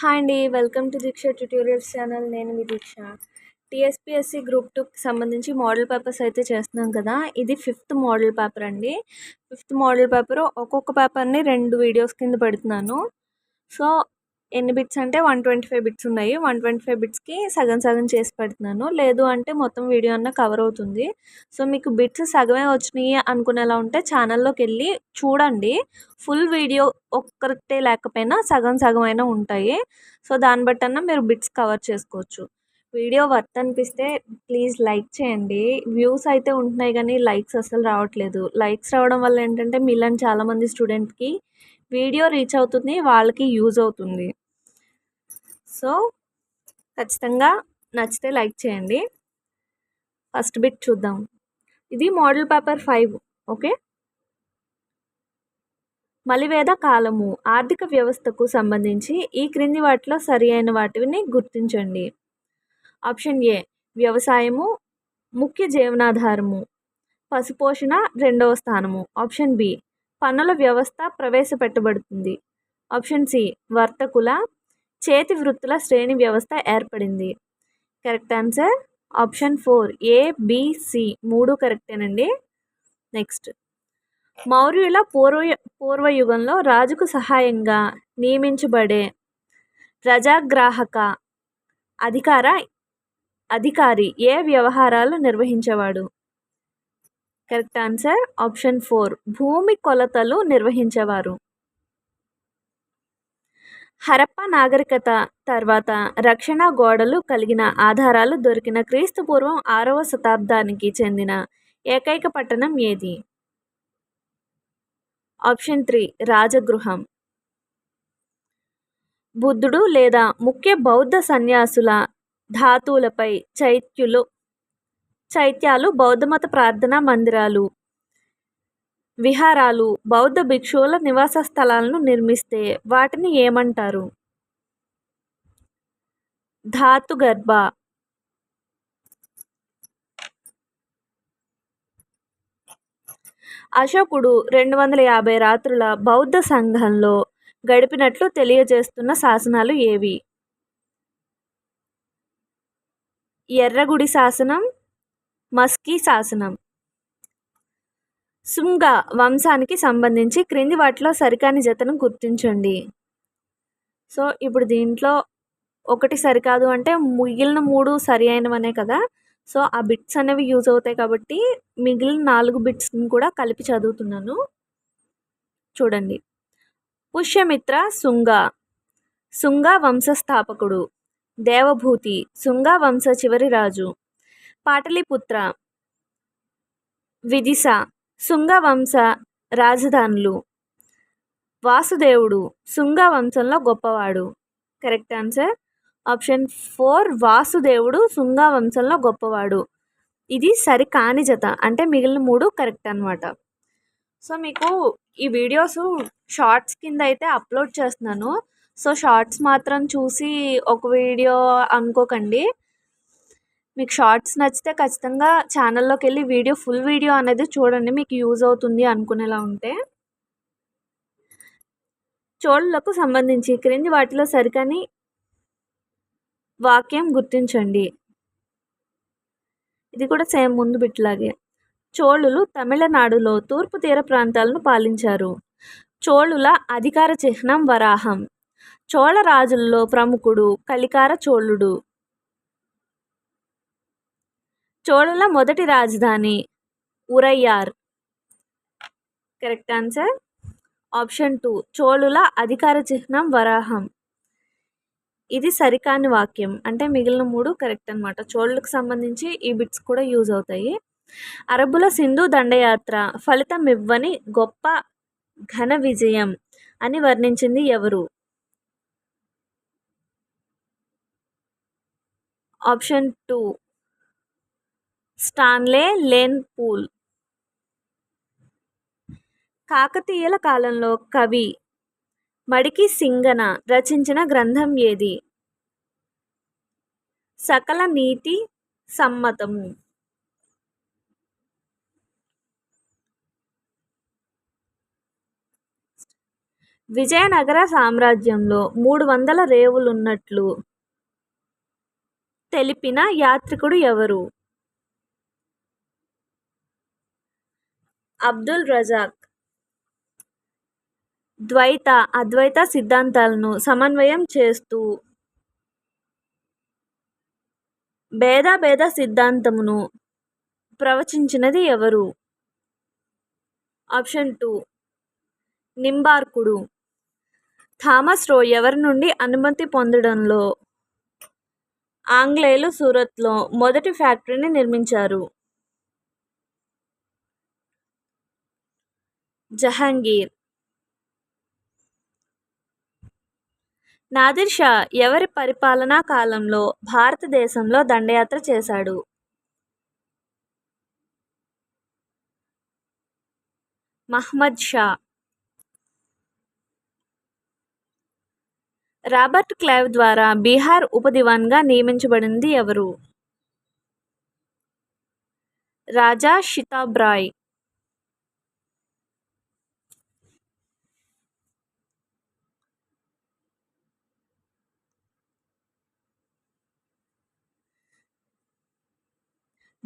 Hi అండి welcome to Deeksha tutorials channel నేను మీ దీక్ష. టీఎస్పిఎస్సి గ్రూప్ టూకి సంబంధించి మోడల్ పేపర్స్ అయితే చేస్తున్నాం కదా. ఇది ఫిఫ్త్ మోడల్ పేపర్ అండి. ఫిఫ్త్ మోడల్ పేపర్ ఒక్కొక్క పేపర్ని రెండు వీడియోస్ కింద పెడుతున్నాను. సో ఎన్ని బిట్స్ అంటే వన్ ట్వంటీ ఫైవ్ బిట్స్ ఉన్నాయి. వన్ ట్వంటీ ఫైవ్ బిట్స్కి సగం సగం చేసి పెడుతున్నాను. లేదు అంటే మొత్తం వీడియో అన్న కవర్ అవుతుంది. సో మీకు బిట్స్ సగమే వచ్చినాయి అనుకునేలా ఉంటే ఛానల్లోకి వెళ్ళి చూడండి. ఫుల్ వీడియో ఒక్కరికే లేకపోయినా సగం సగం అయినా ఉంటాయి. సో దాన్ని బట్టి అన్న మీరు బిట్స్ కవర్ చేసుకోవచ్చు. వీడియో వర్త్ అనిపిస్తే ప్లీజ్ లైక్ చేయండి. వ్యూస్ అయితే ఉంటున్నాయి కానీ లైక్స్ అసలు రావట్లేదు. లైక్స్ రావడం వల్ల ఏంటంటే మీలాంటి చాలామంది స్టూడెంట్కి వీడియో రీచ్ అవుతుంది వాళ్ళకి యూజ్ అవుతుంది. సో ఖచ్చితంగా నచ్చితే లైక్ చేయండి. ఫస్ట్ బిట్ చూద్దాం. ఇది మోడల్ పేపర్ ఫైవ్ ఓకే? మలివేద కాలము ఆర్థిక వ్యవస్థకు సంబంధించి ఈ క్రింది వాటిలో సరి అయిన వాటిని గుర్తించండి. ఆప్షన్ ఏ వ్యవసాయము ముఖ్య జీవనాధారము పశుపోషణ రెండవ స్థానము. ఆప్షన్ బి పన్నుల వ్యవస్థ ప్రవేశపెట్టబడుతుంది. ఆప్షన్ సి వర్తకుల చేతి వృత్తుల శ్రేణి వ్యవస్థ ఏర్పడింది. Correct answer? Option four. A B C మూడు కరెక్టేనండి. నెక్స్ట్. మౌర్యుల పూర్వ పూర్వయుగంలో రాజుకు సహాయంగా నియమించబడే ప్రజాగ్రాహక అధికార అధికారి ఏ వ్యవహారాలు నిర్వహించేవాడు? Correct answer? Option four. భూమి కొలతలు నిర్వహించేవారు. హరప్ప నాగరికత తర్వాత రక్షణ గోడలు కలిగిన ఆధారాలు దొరికిన క్రీస్తు పూర్వం ఆరవ శతాబ్దానికి చెందిన ఏకైక పట్టణం ఏది? Option three Rajagriham. బుద్ధుడు లేదా ముఖ్య బౌద్ధ సన్యాసుల ధాతువులపై చైత్యులు చైత్యాలు బౌద్ధమత ప్రార్థనా మందిరాలు విహారాలు బౌద్ధ భిక్షువుల నివాస స్థలాలను నిర్మిస్తే వాటిని ఏమంటారు? ధాతుగర్భ అశోకుడు రెండు వందల యాభై రాత్రుల బౌద్ధ సంఘంలో గడిపినట్లు తెలియజేస్తున్న శాసనాలు ఏవి? ఎర్రగుడి శాసనం మస్కీ శాసనం. శుంగ వంశానికి సంబంధించి క్రింది వాటిలో సరికాని జతను గుర్తించండి. సో ఇప్పుడు దీంట్లో ఒకటి సరికాదు అంటే మిగిలిన మూడు సరి అయినవనే కదా. సో ఆ బిట్స్ అనేవి యూజ్ అవుతాయి కాబట్టి మిగిలిన నాలుగు బిట్స్ని కూడా కలిపి చదువుతున్నాను. చూడండి. పుష్యమిత్ర శుంగ శుంగ వంశస్థాపకుడు దేవభూతి శుంగ వంశ చివరి రాజు పాటలీపుత్ర విదిశ శుంగ వంశ రాజధానులు. వాసుదేవుడు శుంగ వంశంలో గొప్పవాడు. Correct answer? ఆప్షన్ ఫోర్ వాసుదేవుడు శుంగ వంశంలో గొప్పవాడు. ఇది సరి కాని జత అంటే మిగిలిన మూడు కరెక్ట్ అనమాట సో మీకు ఈ వీడియోస్ షార్ట్స్ కింద అయితే అప్లోడ్ చేస్తున్నాను. సో షార్ట్స్ మాత్రం చూసి ఒక వీడియో అనుకోకండి. మీకు షార్ట్స్ నచ్చితే ఖచ్చితంగా ఛానల్లోకి వెళ్ళి వీడియో ఫుల్ వీడియో అనేది చూడండి. మీకు యూజ్ అవుతుంది అనుకునేలా ఉంటే. చోళులకు సంబంధించి క్రింది వాటిలో సరికని వాక్యం గుర్తించండి. ఇది కూడా సేమ్ ముందు బిట్లాగే. చోళులు తమిళనాడులో తూర్పు తీర ప్రాంతాలను పాలించారు. చోళుల అధికార చిహ్నం వరాహం. చోళ రాజుల్లో ప్రముఖుడు కలికార చోళుడు. చోళుల మొదటి రాజధాని Uraiyur. Correct answer option two చోళుల అధికార చిహ్నం వరాహం. ఇది సరికాని వాక్యం. అంటే మిగిలిన మూడు కరెక్ట్ అనమాట చోళులకు సంబంధించి ఈ బిట్స్ కూడా యూజ్ అవుతాయి. అరబ్బుల సింధు దండయాత్ర ఫలితం ఇవ్వని గొప్ప ఘన విజయం అని వర్ణించింది ఎవరు? Option two Stanley Lane Poole. కాకతీయుల కాలంలో కవి మడికి సింగన రచించిన గ్రంథం ఏది? సకల నీతి సమ్మతము విజయనగర సామ్రాజ్యంలో మూడు వందల రేవులున్నట్లు తెలిపిన యాత్రికుడు ఎవరు? అబ్దుల్ రజాక్ ద్వైత అద్వైత సిద్ధాంతాలను సమన్వయం చేస్తూ భేదాభేద సిద్ధాంతమును ప్రవచించినది ఎవరు? Option two. నింబార్కుడు. థామస్ రో ఎవరి నుండి అనుమతి పొందడంలో ఆంగ్లేయులు సూరత్లో మొదటి ఫ్యాక్టరీని నిర్మించారు. జహాంగీర్. నాదిర్ షా ఎవరి పరిపాలనా కాలంలో భారతదేశంలో దండయాత్ర చేశాడు? మహ్మద్ షా. రాబర్ట్ క్లైవ్ ద్వారా బీహార్ ఉప దివాన్గా నియమించబడింది ఎవరు? రాజా షితాబ్రాయ్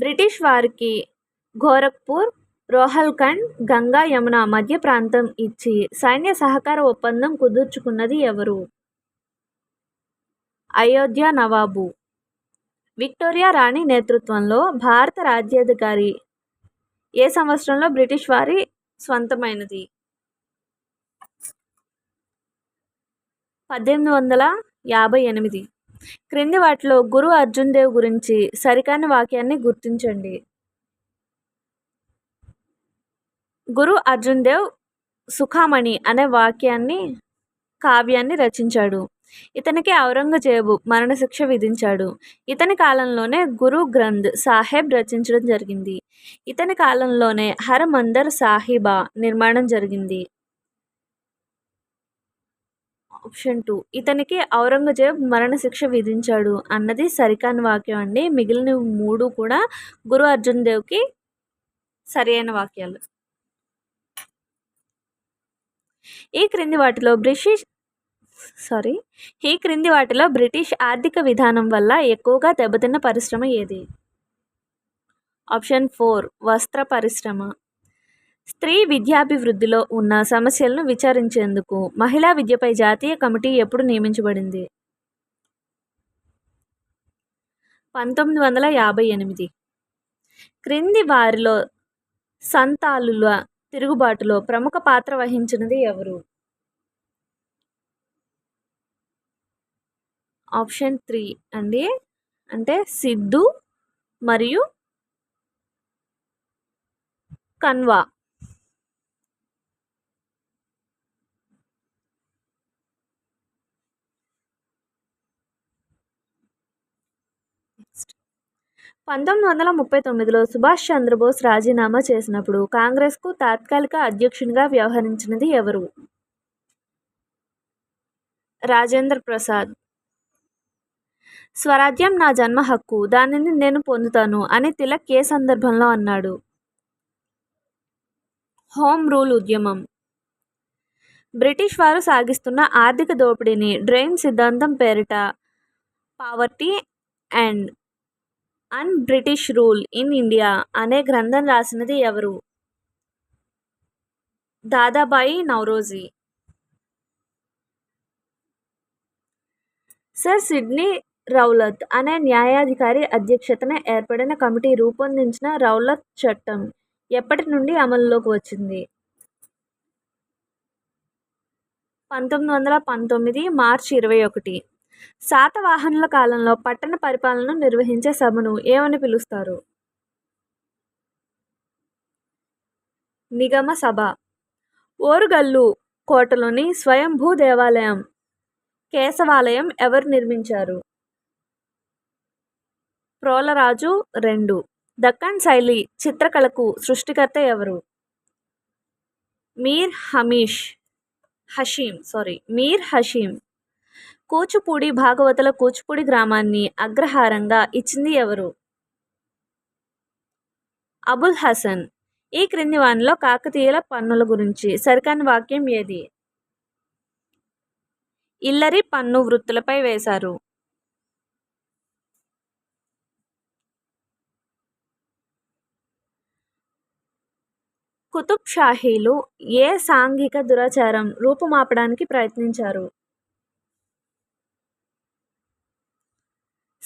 బ్రిటిష్ వారికి గోరఖ్పూర్ రోహల్ఖండ్ గంగా యమున మధ్య ప్రాంతం ఇచ్చి సైన్య సహకార ఒప్పందం కుదుర్చుకున్నది ఎవరు? అయోధ్య నవాబు. విక్టోరియా రాణి నేతృత్వంలో భారత రాజ్యాధికారి ఏ సంవత్సరంలో బ్రిటిష్ వారి స్వంతమైనది? పద్దెనిమిది వందల యాభై ఎనిమిది. క్రింది వాటిలో గురు అర్జున్ దేవ్ గురించి సరికాని వాక్యాన్ని గుర్తించండి. గురు అర్జున్ దేవ్ సుఖామణి అనే వాక్యాన్ని కావ్యాన్ని రచించాడు. ఇతనికి ఔరంగజేబు మరణశిక్ష విధించాడు. ఇతని కాలంలోనే గురు గ్రంథ్ సాహెబ్ రచించడం జరిగింది. ఇతని కాలంలోనే హరమందర్ సాహిబా నిర్మాణం జరిగింది. Option two. ఇతనికి ఔరంగజేబ్ మరణశిక్ష విధించాడు అన్నది సరికాని వాక్యం అండి. మిగిలిన మూడు కూడా గురు అర్జున్ దేవ్కి సరి అయిన వాక్యాలు. ఈ క్రింది వాటిలో బ్రిటిష్ సారీ ఈ క్రింది వాటిలో బ్రిటిష్ ఆర్థిక విధానం వల్ల ఎక్కువగా దెబ్బతిన్న పరిశ్రమ ఏది? ఆప్షన్ ఫోర్ వస్త్ర పరిశ్రమ. స్త్రీ విద్యాభివృద్ధిలో ఉన్న సమస్యలను విచారించేందుకు మహిళా విద్యపై జాతీయ కమిటీ ఎప్పుడు నియమించబడింది? పంతొమ్మిది వందల యాభై ఎనిమిది. క్రింది వారిలో సంతాలుల తిరుగుబాటులో ప్రముఖ పాత్ర వహించినది ఎవరు? ఆప్షన్ త్రీ అండి. అంటే సిద్ధు మరియు కన్వా. పంతొమ్మిది వందల ముప్పై తొమ్మిదిలో సుభాష్ చంద్రబోస్ రాజీనామా చేసినప్పుడు కాంగ్రెస్కు తాత్కాలిక అధ్యక్షునిగా వ్యవహరించినది ఎవరు? రాజేంద్ర ప్రసాద్. స్వరాజ్యం నా జన్మ హక్కు దానిని నేను పొందుతాను అని తిలక్ ఏ సందర్భంలో అన్నాడు? హోమ్ రూల్ ఉద్యమం. బ్రిటిష్ వారు సాగిస్తున్న ఆర్థిక దోపిడీని డ్రైన్ సిద్ధాంతం పేరిట poverty and un British rule in India అనే గ్రంథం రాసినది ఎవరు? Dadabhai Naoroji. Sir Sidney Rowlatt అనే న్యాయాధికారి అధ్యక్షతన ఏర్పడిన కమిటీ రూపొందించిన రౌలత్ చట్టం ఎప్పటి నుండి అమలులోకి వచ్చింది? పంతొమ్మిది వందల పంతొమ్మిది మార్చి ఇరవై ఒకటి. శాతవాహనుల కాలంలో పట్టణ పరిపాలనను నిర్వహించే సభను ఏమని పిలుస్తారు? నిగమ సభ. ఓరుగల్లు కోటలోని స్వయంభూ దేవాలయం. కేశవాలయం ఎవరు నిర్మించారు? ప్రోలరాజు రెండు. దక్కన్ శైలి చిత్రకళకు సృష్టికర్త ఎవరు? Mir Hamish Hashim sorry Mir Hashim. కూచిపూడి భాగవతుల కూచిపూడి గ్రామాన్ని అగ్రహారంగా ఇచ్చింది ఎవరు? అబుల్ హసన్. ఈ క్రింది వానిలో కాకతీయుల పన్నుల గురించి సరికాని వాక్యం ఏది? ఇల్లరి పన్ను వృత్తులపై వేశారు. కుతుబ్ షాహీలు ఏ సాంఘిక దురాచారం రూపుమాపడానికి ప్రయత్నించారు?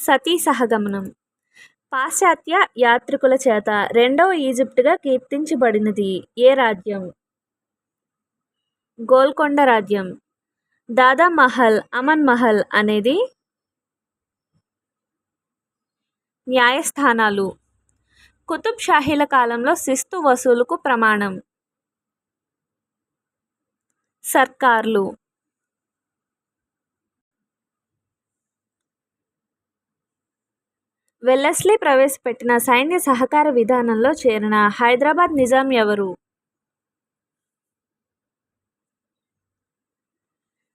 సతీ సహగమనం పాశ్చాత్య యాత్రికుల చేత రెండవ ఈజిప్టుగా కీర్తించబడినది ఏ రాజ్యం? గోల్కొండ రాజ్యం. దాదా మహల్ అమన్ మహల్ అనేది న్యాయస్థానాలు. కుతుబ్ షాహీల కాలంలో శిస్తు వసూలుకు ప్రమాణం. సర్కార్లు. వెల్లస్లీ ప్రవేశపెట్టిన సైన్య సహకార విధానంలో చేరిన హైదరాబాద్ నిజాం ఎవరు?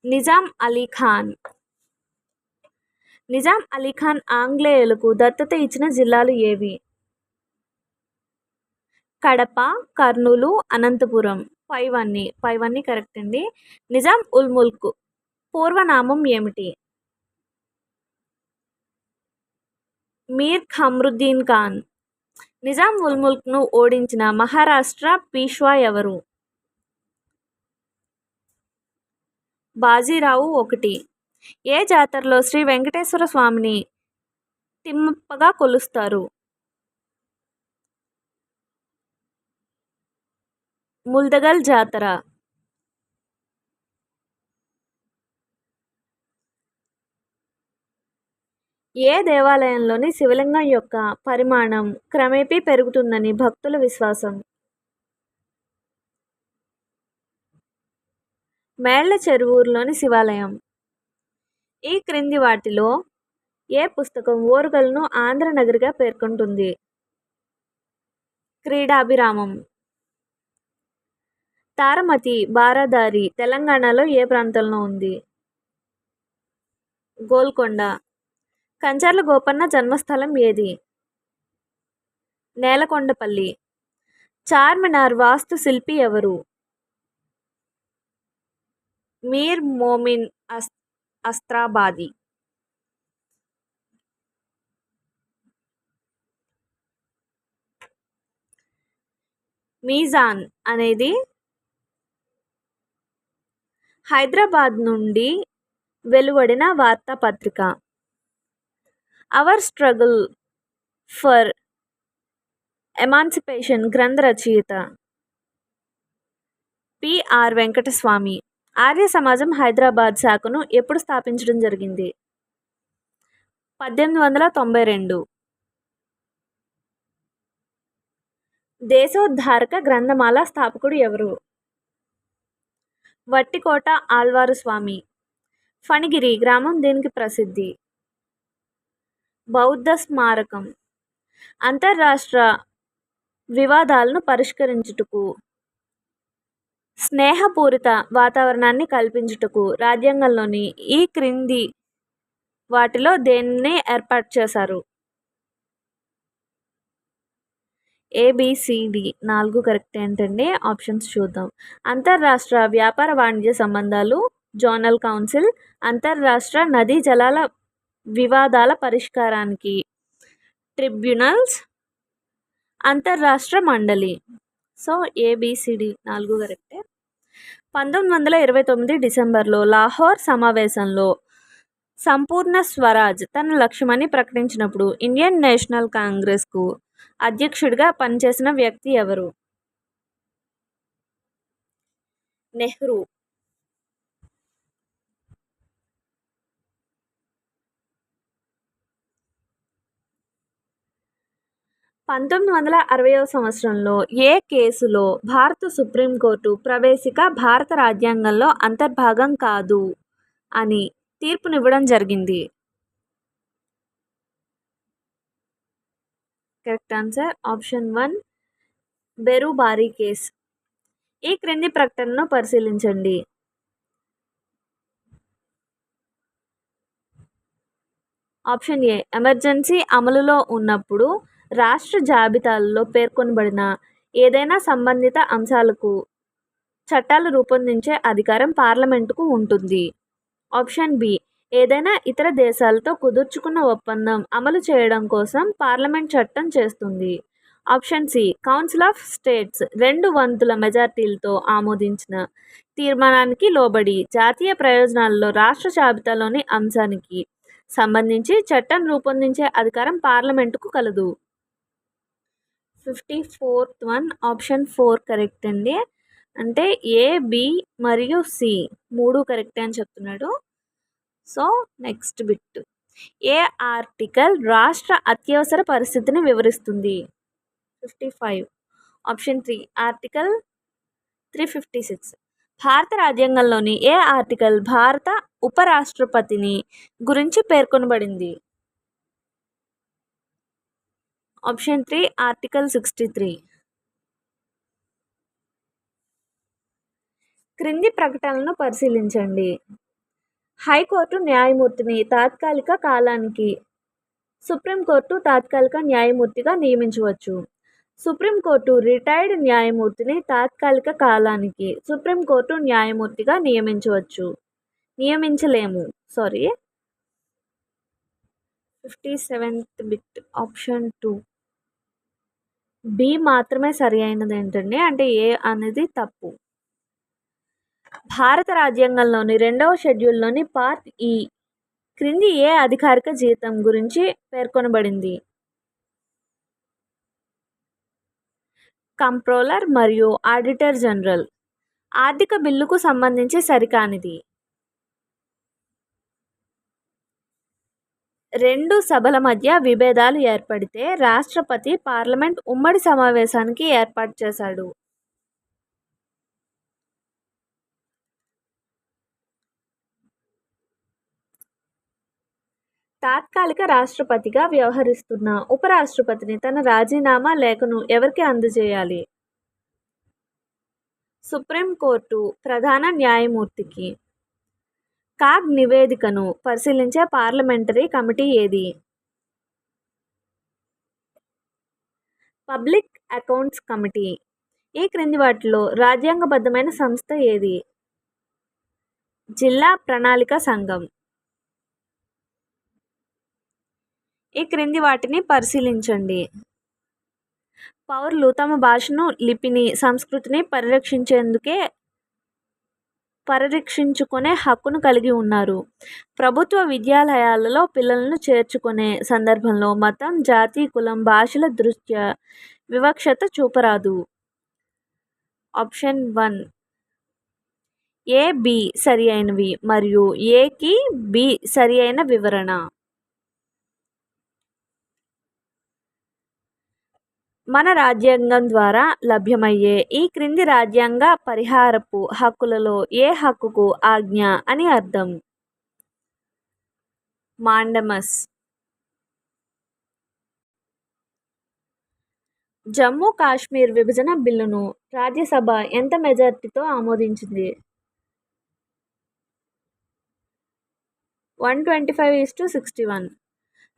నిజాం అలీ ఖాన్. నిజాం అలీ ఖాన్ ఆంగ్లేయులకు దత్తత ఇచ్చిన జిల్లాలు ఏవి? కడప కర్నూలు అనంతపురం. పైవన్నీ పైవన్నీ కరెక్ట్ అండి. నిజాం ఉల్ ముల్క్ పూర్వనామం ఏమిటి? మీర్ ఖమ్రుద్దీన్ ఖాన్. నిజాం ఉల్ ముల్క్ను ఓడించిన మహారాష్ట్ర పీష్వా ఎవరు? బాజీరావు ఒకటి. ఏ జాతరలో శ్రీ వెంకటేశ్వర స్వామిని తిమ్మప్పగా కొలుస్తారు? ముల్దగల్ జాతర. ఏ దేవాలయంలోని శివలింగం యొక్క పరిమాణం క్రమేపీ పెరుగుతుందని భక్తుల విశ్వాసం. మేళ్ళ చెరువూరులోని శివాలయం. ఈ క్రింది వాటిలో ఏ పుస్తకం ఓరుగల్ను ఆంధ్ర నగరిగా పేర్కొంటుంది? క్రీడాభిరామం. తారమతి బారాదారి తెలంగాణలో ఏ ప్రాంతంలో ఉంది? గోల్కొండ. కంచర్ల గోపన్న జన్మస్థలం ఏది? నేలకొండపల్లి. చార్మినార్ వాస్తు శిల్పి ఎవరు? మీర్ మోమిన్ అస్ అస్త్రాబాది. మీజాన్ అనేది హైదరాబాద్ నుండి వెలువడిన వార్తాపత్రిక. అవర్ స్ట్రగుల్ ఫర్ ఎమాన్సిపేషన్ గ్రంథ రచయిత పిఆర్ వెంకటస్వామి ఆర్య సమాజం హైదరాబాద్ శాఖను ఎప్పుడు స్థాపించడం జరిగింది? పద్దెనిమిది వందల తొంభై రెండు. దేశోద్ధారక గ్రంథమాల స్థాపకుడు ఎవరు? వట్టికోట ఆల్వారు స్వామి ఫణిగిరి గ్రామం దీనికి ప్రసిద్ధి. బౌద్ధ స్మారకం అంతర్రాష్ట్ర వివాదాలను పరిష్కరించుటకు స్నేహపూరిత వాతావరణాన్ని కల్పించుటకు రాజ్యాంగంలోని ఈ క్రింది వాటిలో దేన్ని ఏర్పాటు చేశారు? ఏబిసిడి నాలుగు కరెక్ట్ ఏంటండి? ఆప్షన్స్ చూద్దాం. అంతర్రాష్ట్ర వ్యాపార వాణిజ్య సంబంధాలు జోనల్ కౌన్సిల్ అంతర్రాష్ట్ర నదీ జలాల వివాదాల పరిష్కారానికి. ట్రిబ్యునల్స్ అంతర్రాష్ట్ర మండలి. సో ఏబిసిడి నాలుగు కరెక్టే. పంతొమ్మిది వందల ఇరవై తొమ్మిది డిసెంబర్లో లాహోర్ సమావేశంలో సంపూర్ణ స్వరాజ్ తన లక్ష్యమని ప్రకటించినప్పుడు ఇండియన్ నేషనల్ కాంగ్రెస్కు అధ్యక్షుడిగా పనిచేసిన వ్యక్తి ఎవరు? నెహ్రూ. పంతొమ్మిది వందల అరవైవ సంవత్సరంలో ఏ కేసులో భారత సుప్రీంకోర్టు ప్రవేశిక భారత రాజ్యాంగంలో అంతర్భాగం కాదు అని తీర్పునివ్వడం జరిగింది? Correct answer option one Berubari case. ఈ క్రింది ప్రకటనను పరిశీలించండి. ఆప్షన్ ఏ ఎమర్జెన్సీ అమలులో ఉన్నప్పుడు రాష్ట్ర జాబితాలలో పేర్కొనబడిన ఏదైనా సంబంధిత అంశాలకు చట్టాలు రూపొందించే అధికారం పార్లమెంటుకు ఉంటుంది. Option B. ఏదైనా ఇతర దేశాలతో కుదుర్చుకున్న ఒప్పందం అమలు చేయడం కోసం పార్లమెంట్ చట్టం చేస్తుంది. Option C. Council of states రెండు వంతుల మెజార్టీలతో ఆమోదించిన తీర్మానానికి లోబడి జాతీయ ప్రయోజనాల్లో రాష్ట్ర జాబితాలోని అంశానికి సంబంధించి చట్టం రూపొందించే అధికారం పార్లమెంటుకు కలదు. Fifty fourth one option four correct అండి. అంటే ఏ బి మరియు సి మూడు కరెక్ట్ అని చెప్తున్నాడు. So next bit. ఏ ఆర్టికల్ రాష్ట్ర అత్యవసర పరిస్థితిని వివరిస్తుంది? Fifty five. Option three article three fifty six. భారత రాజ్యాంగంలోని ఏ ఆర్టికల్ భారత ఉపరాష్ట్రపతిని గురించి పేర్కొనబడింది? Option three article sixty three. క్రింది ప్రకటనలను పరిశీలించండి. హైకోర్టు న్యాయమూర్తిని తాత్కాలిక కాలానికి సుప్రీంకోర్టు తాత్కాలిక న్యాయమూర్తిగా నియమించవచ్చు. సుప్రీంకోర్టు రిటైర్డ్ న్యాయమూర్తిని తాత్కాలిక కాలానికి సుప్రీంకోర్టు న్యాయమూర్తిగా నియమించవచ్చు. నియమించలేము. Sorry fifty seventh bit option two. B మాత్రమే సరి అయినది ఏంటండి అంటే ఏ అనేది తప్పు. భారత రాజ్యాంగంలోని రెండవ షెడ్యూల్లోని పార్ట్ ఈ క్రింది ఏ అధికారిక జీతం గురించి పేర్కొనబడింది? కంప్రోలర్ మరియు ఆడిటర్ జనరల్. ఆర్థిక బిల్లుకు సంబంధించి సరికానిది. రెండు సభల మధ్య విభేదాలు ఏర్పడితే రాష్ట్రపతి పార్లమెంట్ ఉమ్మడి సమావేశానికి ఏర్పాటు చేశాడు. తాత్కాలిక రాష్ట్రపతిగా వ్యవహరిస్తున్న ఉపరాష్ట్రపతిని తన రాజీనామా లేఖను ఎవరికి అందజేయాలి? సుప్రీంకోర్టు ప్రధాన న్యాయమూర్తికి కాగ్ నివేదికను పరిశీలించే పార్లమెంటరీ కమిటీ ఏది? Public accounts committee. ఈ క్రింది వాటిలో రాజ్యాంగబద్ధమైన సంస్థ ఏది? జిల్లా ప్రణాళిక సంఘం. ఈ క్రింది వాటిని పరిశీలించండి. పౌరులు తమ భాషను లిపిని సంస్కృతిని పరిరక్షించేందుకే పరిరక్షించుకునే హక్కును కలిగి ఉన్నారు. ప్రభుత్వ విద్యాలయాలలో పిల్లలను చేర్చుకునే సందర్భంలో మతం జాతి కులం భాషల దృష్ట్యా వివక్షత చూపరాదు. Option one. ఏ బి సరి అయినవి మరియు ఏకి బి సరి అయిన వివరణ. మన రాజ్యాంగం ద్వారా లభ్యమయ్యే ఈ క్రింది రాజ్యాంగ పరిహారపు హక్కులలో ఏ హక్కుకు ఆజ్ఞ అని అర్థం? మాండమస్. జమ్మూ కాశ్మీర్ విభజన బిల్లును రాజ్యసభ ఎంత మెజార్టీతో ఆమోదించింది? One twenty five is to sixty one.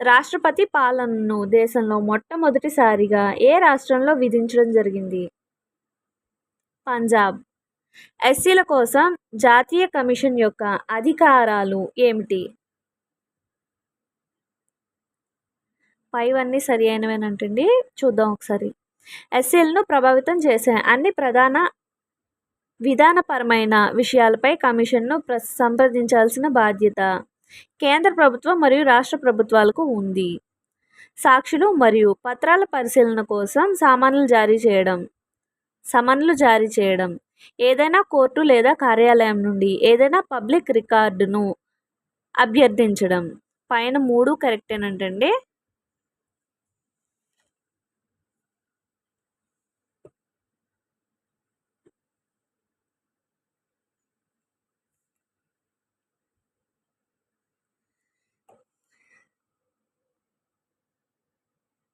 రాష్ట్రపతి పాలనను దేశంలో మొట్టమొదటిసారిగా ఏ రాష్ట్రంలో విధించడం జరిగింది? పంజాబ్. ఎస్సీల కోసం జాతీయ కమిషన్ యొక్క అధికారాలు ఏమిటి? పైవన్నీ సరి అయినవేనంటండి? చూద్దాం ఒకసారి. ఎస్సీలను ప్రభావితం చేసే అన్ని ప్రధాన విధానపరమైన విషయాలపై కమిషన్ను ప్ర సంప్రదించాల్సిన బాధ్యత కేంద్ర ప్రభుత్వం మరియు రాష్ట్ర ప్రభుత్వాలకు ఉంది. సాక్షులు మరియు పత్రాల పరిశీలన కోసం సామాన్లు జారీ చేయడం సమన్లు జారీ చేయడం ఏదైనా కోర్టు లేదా కార్యాలయం నుండి ఏదైనా పబ్లిక్ రికార్డును అభ్యర్థించడం. పైన మూడు కరెక్టేనంటండి.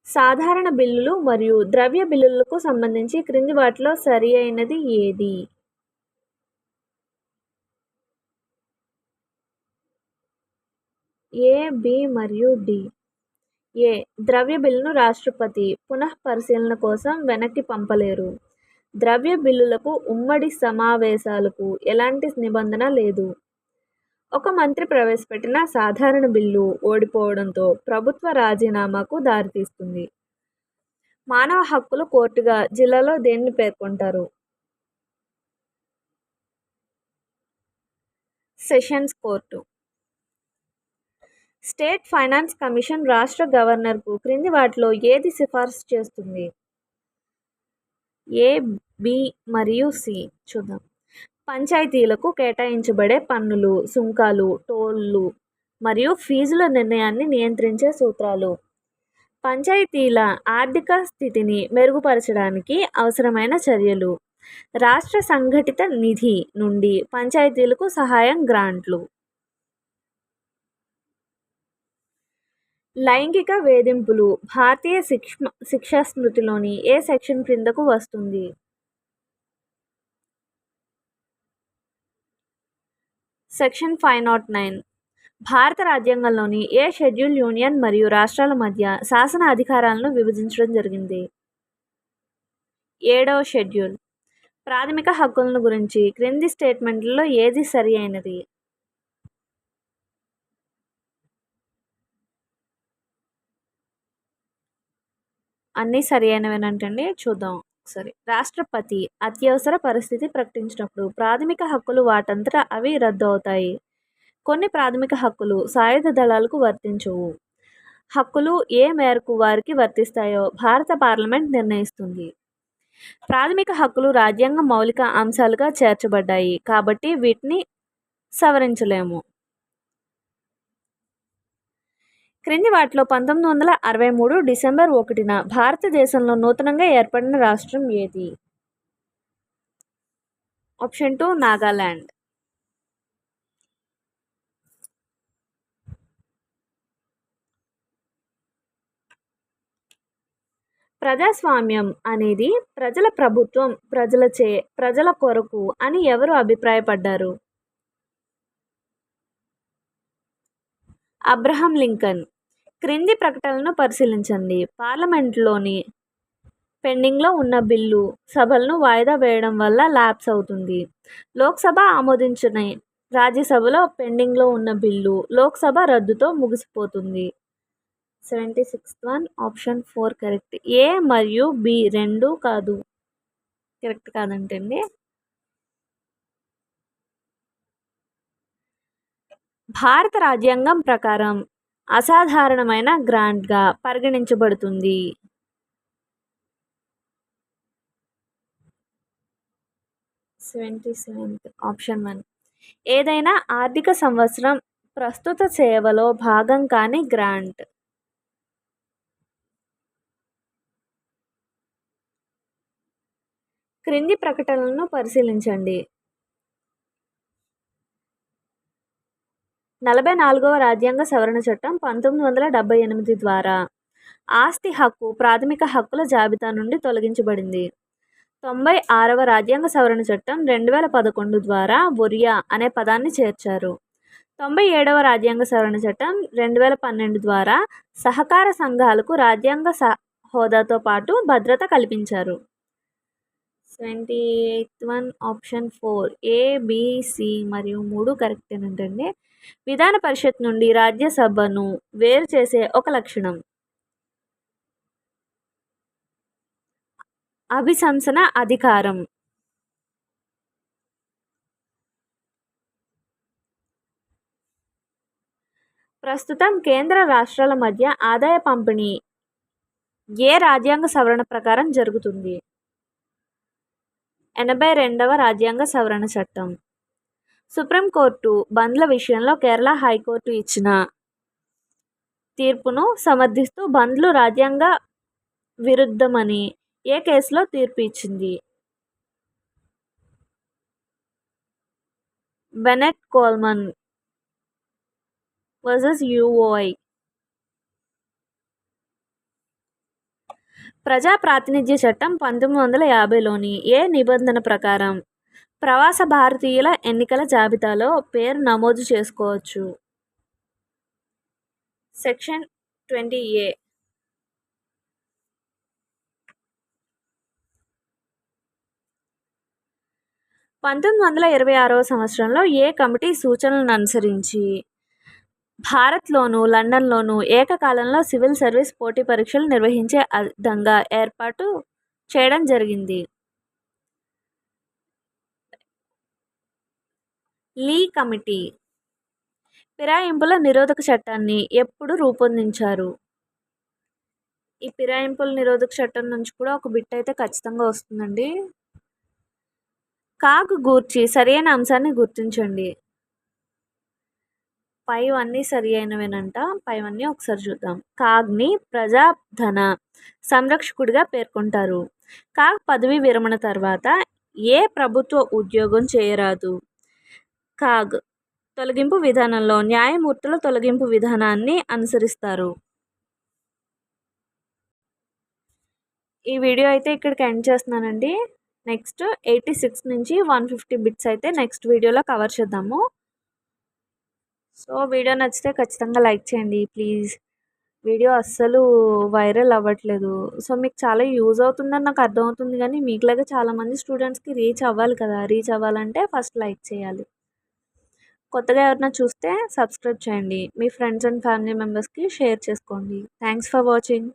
సాధారణ బిల్లులు మరియు ద్రవ్య బిల్లులకు సంబంధించి క్రింది వాటిలో సరి అయినది ఏది? ఏ బి మరియు డి. ఏ ద్రవ్య బిల్లును రాష్ట్రపతి పునః పరిశీలన కోసం వెనక్కి పంపలేరు. ద్రవ్య బిల్లులకు ఉమ్మడి సమావేశాలకు ఎలాంటి నిబంధన లేదు. ఒక మంత్రి ప్రవేశపెట్టిన సాధారణ బిల్లు ఓడిపోవడంతో ప్రభుత్వ రాజీనామాకు దారితీస్తుంది. మానవ హక్కుల కోర్టుగా జిల్లాలో దేన్ని పేర్కొంటారు? Sessions court. State finance commission రాష్ట్ర గవర్నర్కు క్రింది వాటిలో ఏది సిఫార్సు చేస్తుంది? ఏ బి మరియు సి చూద్దాం. పంచాయతీలకు కేటాయించబడే పన్నులు సుంకాలు టోళ్ళు మరియు ఫీజుల నిర్ణయాన్ని నియంత్రించే సూత్రాలు. పంచాయతీల ఆర్థిక స్థితిని మెరుగుపరచడానికి అవసరమైన చర్యలు. రాష్ట్ర సంఘటిత నిధి నుండి పంచాయతీలకు సహాయం గ్రాంట్లు. లైంగిక వేధింపులు భారతీయ శిక్ష శిక్షా స్మృతిలోని ఏ సెక్షన్ క్రిందకు వస్తుంది? Section five nought nine. భారత రాజ్యాంగంలోని ఏ షెడ్యూల్ యూనియన్ మరియు రాష్ట్రాల మధ్య శాసన అధికారాలను విభజించడం జరిగింది? ఏడవ షెడ్యూల్. ప్రాథమిక హక్కులను గురించి క్రింది స్టేట్మెంట్లలో ఏది సరి అయినది అన్నీ సరి అయినవేనంటండి చూద్దాం. ఒకసారి రాష్ట్రపతి అత్యవసర పరిస్థితి ప్రకటించినప్పుడు ప్రాథమిక హక్కులు వాటంతటా అవి రద్దు అవుతాయి కొన్ని ప్రాథమిక హక్కులు సాయుధ దళాలకు వర్తించవు. హక్కులు ఏ మేరకు వారికి వర్తిస్తాయో భారత పార్లమెంట్ నిర్ణయిస్తుంది. ప్రాథమిక హక్కులు రాజ్యాంగ మౌలిక అంశాలుగా చేర్చబడ్డాయి కాబట్టి వీటిని సవరించలేము. క్రింది వాటిలో పంతొమ్మిది వందల అరవై మూడు డిసెంబర్ ఒకటిన భారతదేశంలో నూతనంగా ఏర్పడిన రాష్ట్రం ఏది? ఆప్షన్ టూ నాగాల్యాండ్ ప్రజాస్వామ్యం అనేది ప్రజల ప్రభుత్వం ప్రజలచే ప్రజల కొరకు అని ఎవరు అభిప్రాయపడ్డారు? Abraham Lincoln. క్రింది ప్రకటనలను పరిశీలించండి. పార్లమెంట్లోని పెండింగ్లో ఉన్న బిల్లు సభలను వాయిదా వేయడం వల్ల ల్యాబ్స్ అవుతుంది. లోక్సభ ఆమోదించిన రాజ్యసభలో పెండింగ్లో ఉన్న బిల్లు లోక్సభ రద్దుతో ముగిసిపోతుంది. Seventy sixth one option four correct. A మరియు బి రెండు కాదు. కరెక్ట్ కాదంటండి భారత రాజ్యాంగం ప్రకారం అసాధారణమైన గ్రాంట్గా పరిగణించబడుతుంది. Seventy seventh option one. ఏదైనా ఆర్థిక సంవత్సరం ప్రస్తుత సేవలో భాగం కాని గ్రాంట్ క్రింది ప్రకటనలను పరిశీలించండి. నలభై నాలుగవ రాజ్యాంగ సవరణ చట్టం పంతొమ్మిది వందల డెబ్బై ఎనిమిది ద్వారా ఆస్తి హక్కు ప్రాథమిక హక్కుల జాబితా నుండి తొలగించబడింది. తొంభై ఆరవ రాజ్యాంగ సవరణ చట్టం రెండు వేల పదకొండు ద్వారా ఒరియా అనే పదాన్ని చేర్చారు. తొంభై ఏడవ రాజ్యాంగ సవరణ చట్టం రెండు వేల పన్నెండు ద్వారా సహకార సంఘాలకు రాజ్యాంగ స హోదాతో పాటు భద్రత కల్పించారు. Twenty eighth one option four A B C మరియు మూడు కరెక్ట్ ఏంటంటే విధాన పరిషత్ నుండి రాజ్యసభను వేరు చేసే ఒక లక్షణం. అభిశంసన అధికారం. ప్రస్తుతం కేంద్ర రాష్ట్రాల మధ్య ఆదాయ పంపిణీ ఏ రాజ్యాంగ సవరణ ప్రకారం జరుగుతుంది? ఎనభై రెండవ రాజ్యాంగ సవరణ చట్టం. సుప్రీంకోర్టు బంద్ల విషయంలో కేరళ హైకోర్టు ఇచ్చిన తీర్పును సమర్థిస్తూ బంద్లు రాజ్యాంగ విరుద్ధమని ఏ కేసులో తీర్పు ఇచ్చింది? బెనెట్ కోల్మన్ వర్సెస్ యుఓఐ ప్రజా ప్రాతినిధ్య చట్టం పంతొమ్మిది వందల యాభైలోని ఏ నిబంధన ప్రకారం ప్రవాస భారతీయుల ఎన్నికల జాబితాలో పేరు నమోదు చేసుకోవచ్చు. Section twenty A. పంతొమ్మిది వందల ఇరవై ఆరవ సంవత్సరంలో ఏ కమిటీ సూచనలను అనుసరించి భారత్లోను లండన్లోను ఏకకాలంలో సివిల్ సర్వీస్ పోటీ పరీక్షలు నిర్వహించే విధంగా ఏర్పాటు చేయడం జరిగింది. లీ కమిటీ ఫిరాయింపుల నిరోధక చట్టాన్ని ఎప్పుడు రూపొందించారు? ఈ ఫిరాయింపుల నిరోధక చట్టం నుంచి కూడా ఒక బిట్ అయితే ఖచ్చితంగా వస్తుందండి. కాగ్ గూర్చి సరైన అంశాన్ని గుర్తించండి. పైవన్నీ సరి అయినవేనంట పైవన్నీ ఒకసారి చూద్దాం. కాగ్ని ప్రజాధన సంరక్షకుడిగా పేర్కొంటారు. కాగ్ పదవి విరమణ తర్వాత ఏ ప్రభుత్వ ఉద్యోగం చేయరాదు? కాగ్. తొలగింపు విధానంలో న్యాయమూర్తుల తొలగింపు విధానాన్ని అనుసరిస్తారు. ఈ వీడియో అయితే ఇక్కడికి ఎండ్ చేస్తున్నానండి. నెక్స్ట్ ఎయిటీ సిక్స్ నుంచి వన్ ఫిఫ్టీ బిట్స్ అయితే నెక్స్ట్ వీడియోలో కవర్ చేద్దాము. సో వీడియో నచ్చితే ఖచ్చితంగా లైక్ చేయండి ప్లీజ్. వీడియో అస్సలు వైరల్ అవ్వట్లేదు. సో మీకు చాలా యూజ్ అవుతుందని నాకు అర్థమవుతుంది కానీ మీకులాగా చాలామంది స్టూడెంట్స్కి రీచ్ అవ్వాలి కదా. రీచ్ అవ్వాలంటే ఫస్ట్ లైక్ చేయాలి. కొత్తగా ఎవరైనా చూస్తే సబ్స్క్రైబ్ చేయండి. మీ ఫ్రెండ్స్ అండ్ ఫ్యామిలీ మెంబర్స్కి షేర్ చేసుకోండి. Thanks for watching.